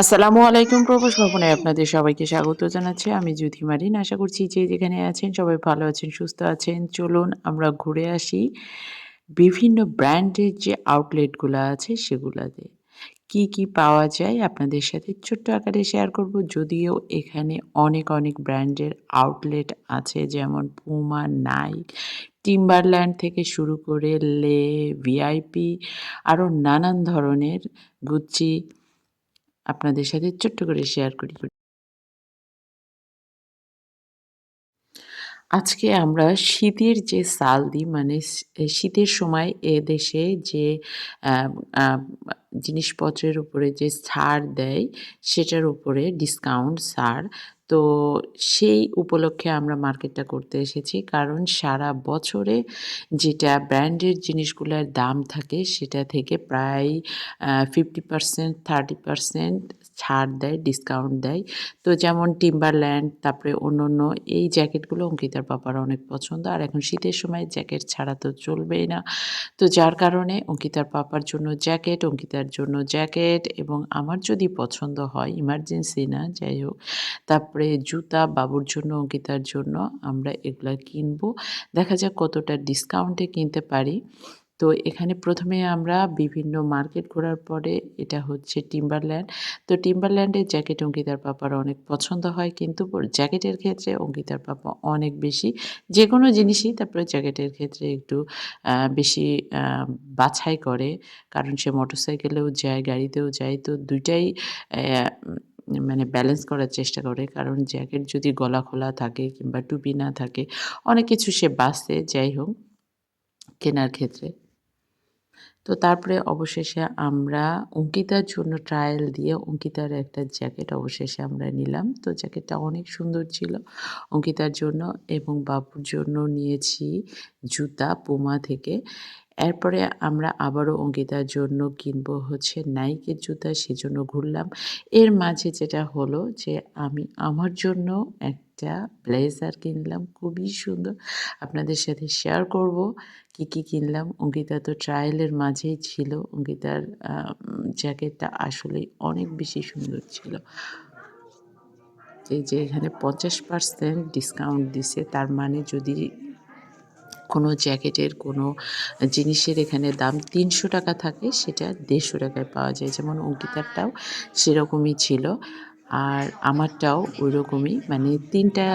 আসসালামু আলাইকুম প্রবাস ভবনে আপনাদের সবাইকে স্বাগত জানাচ্ছি। আমি জ্যোতি মারিন। আশা করছি যে যেখানে আছেন সবাই ভালো আছেন, সুস্থ আছেন। চলুন আমরা ঘুরে আসি বিভিন্ন ব্র্যান্ডের যে আউটলেটগুলো আছে সেগুলাতে। কি কি পাওয়া যায় আপনাদের সাথে ছোট্ট আকারে শেয়ার করব। যদিও এখানে অনেক অনেক ব্র্যান্ডের আউটলেট আছে, যেমন পুমা নাইক টিম্বারল্যান্ড থেকে শুরু করে লে ভিআইপি আরও নানান ধরনের গুচ্ছি আপনাদের সাথে ছোট্ট করে শেয়ার করি। আজকে আমরা শীতের যে সালদি মানে শীতের সময় এ দেশে যে জিনিসপত্রের উপরে যে ছাড় দেয়, সেটার উপরে ডিসকাউন্ট ছাড় তো সেই উপলক্ষে আমরা মার্কেটটা করতে এসেছি। কারণ সারা বছরে যেটা ব্র্যান্ডের জিনিসগুলোর দাম থাকে সেটা থেকে প্রায় ফিফটি পারসেন্ট থার্টি পারসেন্ট ছাড় দেয় ডিসকাউন্ট দেয়। তো যেমন টিম্বারল্যান্ড তারপরে অন্য অন্য এই জ্যাকেটগুলো অঙ্কিতার পাপার অনেক পছন্দ। আর এখন শীতের সময় জ্যাকেট ছাড়া তো চলবেই না। তো যার কারণে অঙ্কিতার পাপার জন্য জ্যাকেট, অঙ্কিতার জন্য জ্যাকেট এবং আমার যদি পছন্দ হয় ইমার্জেন্সি না, যাই হোক, তারপরে জুতা, বাবুর জন্য অঙ্কিতার জন্য আমরা এগুলা কিনবো। দেখা যাক কতটা ডিসকাউন্টে কিনতে পারি। তো এখানে প্রথমে আমরা বিভিন্ন মার্কেট ঘোরার পরে এটা হচ্ছে টিম্বারল্যান্ড তো টিম্বারল্যান্ডের জ্যাকেট অঙ্কিতার পাপার অনেক পছন্দ হয় কিন্তু জ্যাকেটের ক্ষেত্রে অঙ্কিতার পাপা অনেক বেশি। যে কোনো জিনিসই তারপরে জ্যাকেটের ক্ষেত্রে একটু বেশি বাছাই করে। কারণ সে মোটরসাইকেলেও যায়, গাড়িতেও যায়। তো দুইটাই মানে ব্যালেন্স করার চেষ্টা করে। কারণ জ্যাকেট যদি গলা খোলা থাকে কিংবা টুপি না থাকে, অনেক কিছু সে বাঁচে যাই হোক কেনার ক্ষেত্রে। তো তারপরে অবশেষে আমরা অঙ্কিতার জন্য ট্রায়াল দিয়ে অঙ্কিতার একটা জ্যাকেট অবশেষে আমরা নিলাম। তো জ্যাকেটটা অনেক সুন্দর ছিল। অঙ্কিতার জন্য এবং বাবুর জন্য নিয়েছি জুতা পুমা থেকে। এরপরে আমরা আবারও অঙ্কিতার জন্য কিনবো হচ্ছে নাইকের জুতা, সেজন্য ঘুরলাম। এর মাঝে যেটা হলো যে আমি আমার জন্য একটা ব্লেজার কিনলাম, খুবই সুন্দর। আপনাদের সাথে শেয়ার করব কি কি কিনলাম। অঙ্কিতা তো ট্রায়ালের মাঝেই ছিল। অঙ্কিতার জ্যাকেটটা আসলেই অনেক বেশি সুন্দর ছিল। যে এখানে পঞ্চাশ পার্সেন্ট ডিসকাউন্ট দিছে। তার মানে যদি কোনো জ্যাকেটের কোনো জিনিসের এখানে দাম তিনশো টাকা থাকে, সেটা দেড়শো টাকায় পাওয়া যায়। যেমন অঙ্কিতারটাও সেরকমই ছিল। আর আমারটাও ওই রকমই মানে তিনটা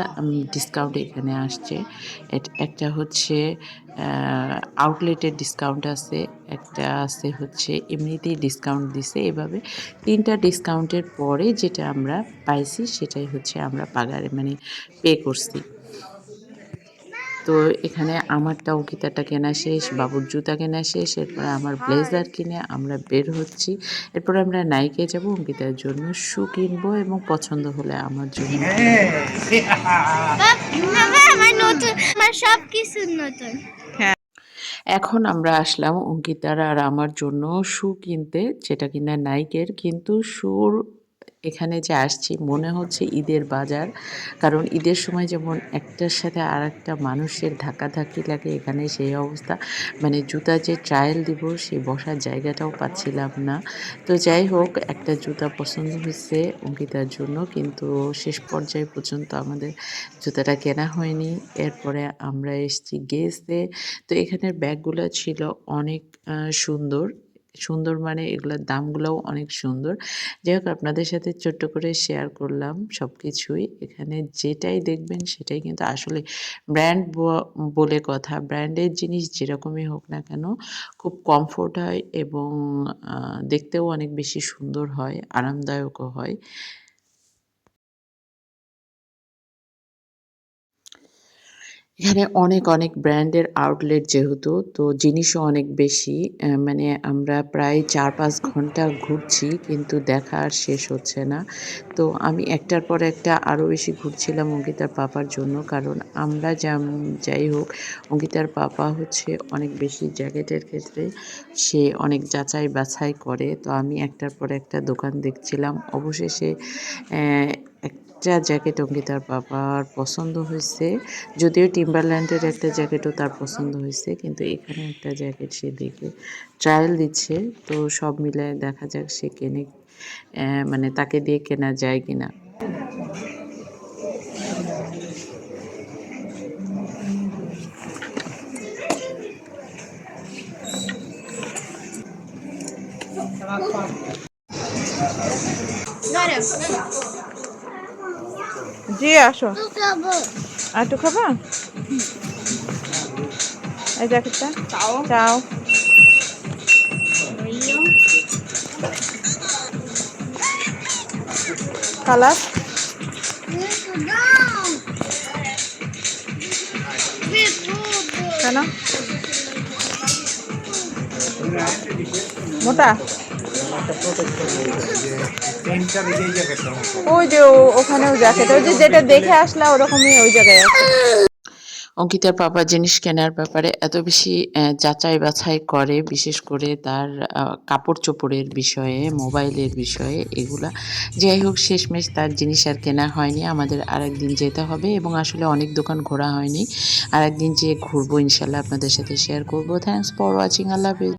ডিসকাউন্ট এখানে আসছে। একটা হচ্ছে আউটলেটের ডিসকাউন্ট আছে, একটা আছে হচ্ছে এমনিতেই ডিসকাউন্ট দিছে। এভাবে তিনটা ডিসকাউন্টের পরে যেটা আমরা পাইছি, সেটাই হচ্ছে আমরা পাগারে মানে পে করছি। তো এখানে আমারটা অঙ্কিতাটা কেনা শেষ বাবুর জুতা কেনা শেষ এরপরে আমার ব্লেজার কিনে আমরা বের হচ্ছি। এরপর আমরা নাইকে যাব অঙ্কিতার জন্য শু কিনবো এবং পছন্দ হলে আমার জন্য সব কিছু নতুন এখন আমরা আসলাম অঙ্কিতার আর আমার জন্য শু কিনতে যেটা কিনা নাইকের কিন্তু শুর এখানে যে আসছি মনে হচ্ছে ঈদের বাজার। কারণ ঈদের সময় যেমন একটার সাথে আর একটা মানুষের ধাক্কাধাক্কি লাগে, এখানে সেই অবস্থা। মানে জুতা যে ট্রায়াল দিব সেই বসার জায়গাটাও পাচ্ছিলাম না। তো যাই হোক, একটা জুতা পছন্দ হয়েছে অঙ্কিতার জন্য, কিন্তু শেষ পর্যায়ে পর্যন্ত আমাদের জুতাটা কেনা হয়নি। এরপরে আমরা এসছি গেসে তো এখানের ব্যাগগুলো ছিল অনেক সুন্দর। সুন্দর মানে এগুলোর দামগুলোও অনেক সুন্দর। যাই হোক, আপনাদের সাথে ছোট্ট করে শেয়ার করলাম সব কিছুই এখানে যেটাই দেখবেন সেটাই কিন্তু আসলে ব্র্যান্ড বলে কথা। ব্র্যান্ডের জিনিস যেরকমই হোক না কেন, খুব কমফোর্ট হয় এবং দেখতেও অনেক বেশি সুন্দর হয়, আরামদায়কও হয়। এখানে অনেক অনেক ব্র্যান্ডের আউটলেট যেহেতু, তো জিনিসও অনেক বেশি মানে আমরা প্রায় চার পাঁচ ঘণ্টা ঘুরছি, কিন্তু দেখা আর শেষ হচ্ছে না। তো আমি একটার পর একটা আরও বেশি ঘুরছিলাম অঙ্কিতার পাপার জন্য, কারণ আমরা যাই হোক, অঙ্কিতার পাপা হচ্ছে অনেক বেশি জ্যাকেটের ক্ষেত্রে, সে অনেক যাচাই বাছাই করে, তো আমি একটার পর একটা দোকান দেখছিলাম। অবশেষে একটা জ্যাকেট অঙ্কিতার বাবার পছন্দ হয়েছে। যদিও টিম্বারল্যান্ডের একটা জ্যাকেটও তার পছন্দ হয়েছে, কিন্তু এখানে একটা জ্যাকেট সে দেখে ট্রায়াল দিচ্ছে। তো সব মিলে দেখা যাক সে কেনে মানে তাকে দিয়ে কেনা যায় কিনা। জি আসো আর একটু খাবা এই জ্যাকেটটা চাও চাও কালার কেন মোটা অঙ্কিতার পাপা জিনিস কেনার ব্যাপারে এত বেশি যাচাই বাছাই করে, বিশেষ করে তার কাপড় চোপড়ের বিষয়ে, মোবাইলের বিষয়ে এগুলা। যাই হোক, শেষমেশ তার জিনিস আর কেনা হয়নি। আমাদের আরেকদিন যেতে হবে এবং আসলে অনেক দোকান ঘোরা হয়নি। আরেকদিন যেয়ে ঘুরবো, ইনশাল্লাহ আপনাদের সাথে শেয়ার করব। থ্যাংকস ফর ওয়াচিং আল্লাহ হাফিজ।